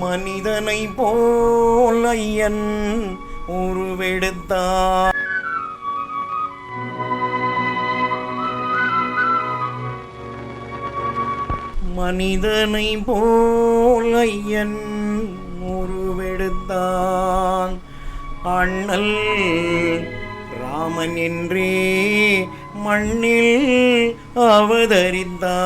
மனிதனை போல் ஐயன் உருவெடுத்தார். மனிதனை போல் ஐயன் உருவெடுத்தான் அண்ணல் ராமன் என்றே மண்ணில் அவதரித்தான்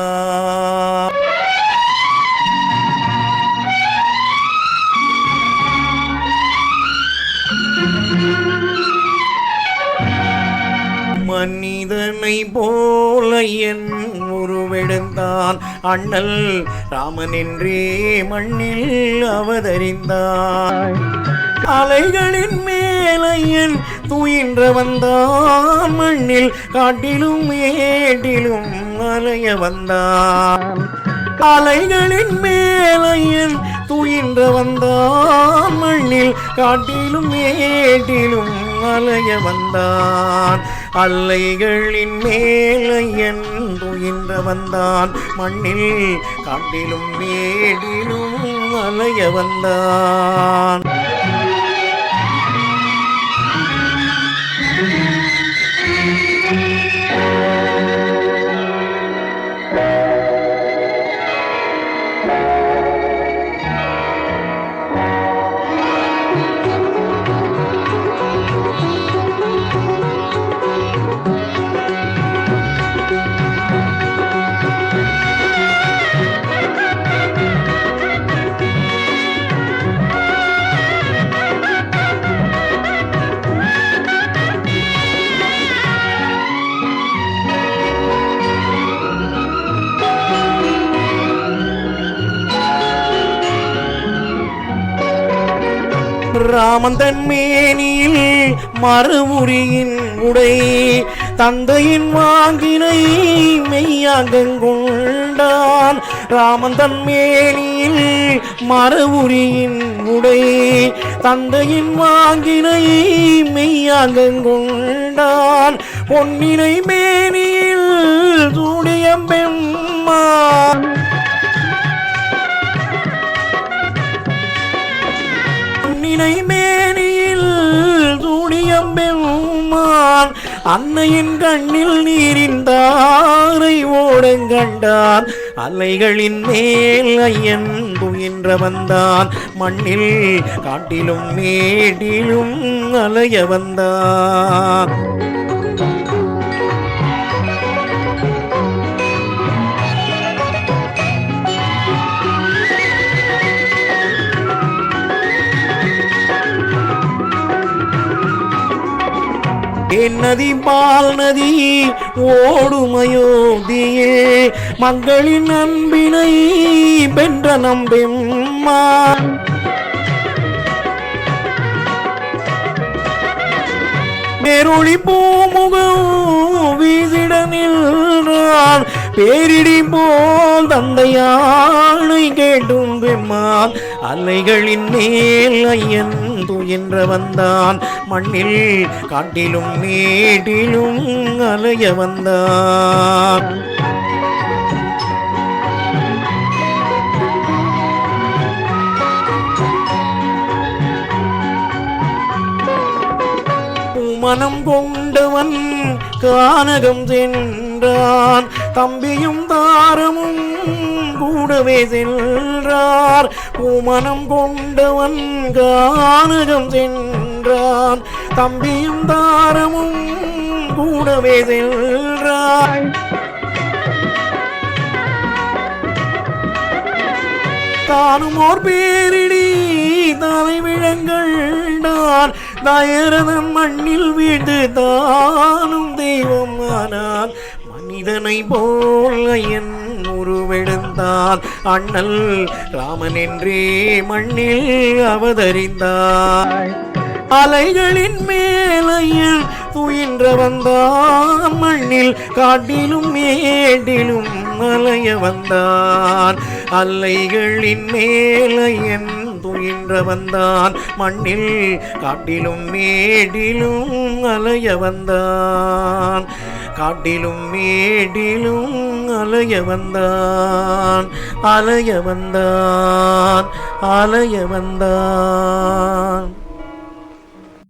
மனிதனை போல என் உருவெடுத்தான். அண்ணல் ராமனின்றே மண்ணில் அவதரிந்தான். அலைகளின் மேலையன் துயின்ற வந்தான். மண்ணில் காட்டிலும் மேட்டிலும் அலைய வந்தான். அலைகளின் மேலையன் துயின்ற வந்தான். மண்ணில் காட்டிலும் மேட்டிலும் அலைய வந்தான். அல்லைகளின் மேலையன் துயின்ற வந்தான். மண்ணில் காட்டிலும் மேடிலும் அலைய வந்தான். ராமந்தன் மேனியில் மறுமுறியின் உடை தந்தையின் வாங்கினை மெய்யாகங்கொண்டான். ராமந்தன் மேனியில் மறுமுறியின் உடை தந்தையின் வாங்கினை மெய்யாகங்கொண்டான். பொன்னினை மேனியில் சூடிய பெம்மான் மேனியில் துணியம்பெருமான் அன்னையின் கண்ணில் நீரின் தாரை ஓடங்கண்டான் அலைகளின் மேல் ஐயன் துயின்ற வந்தான். மண்ணில் காட்டிலும் மேடிலும் அலைய வந்தான். தென்னதி பால் நதி ஓடுமயோதியே மங்களின் அன்பினை பென்ற நம்பெம்மான் மேரொளி பூமுகம் வீசிட நின்றான். பேரிடி போல் தந்தையானை கேட்டும் பெம்மான். அலைகளின் மேல் ஐயன் துயின்ற வந்தான். மண்ணில் காட்டிலும் மேட்டிலும் அலைய வந்தான். மனம் கொண்டவன் கானகம் சென்றான். தம்பியும் தாரமும் கூடவே சென்றார். பூமனம் கொண்டவன் கானகம் சென்றான் தம்பியும் தாரமும் கூடவே சென்றான் தானும் ஓர் பேரிடி தலை விழங்கண்டான் தயரதன் மண்ணில் வீழ்ந்து தானும் தெய்வம் இதனை போல் என் உருவெடுந்தால் அண்ணல் ராமன் என்றே மண்ணில் அவதரிந்தார். அலைகளின் மேலையில் துயின்ற வந்தான் மண்ணில் காட்டிலும் மேட்டிலும் அலைய வந்தான் அலைகளின் மேலையன் துயின்ற வந்தான் மண்ணில் காட்டிலும் மேடிலும் அலைய வந்தான் காட்டிலும் மேடிலும் அலைய வந்தான் அலைய வந்தான் அலைய வந்தான்.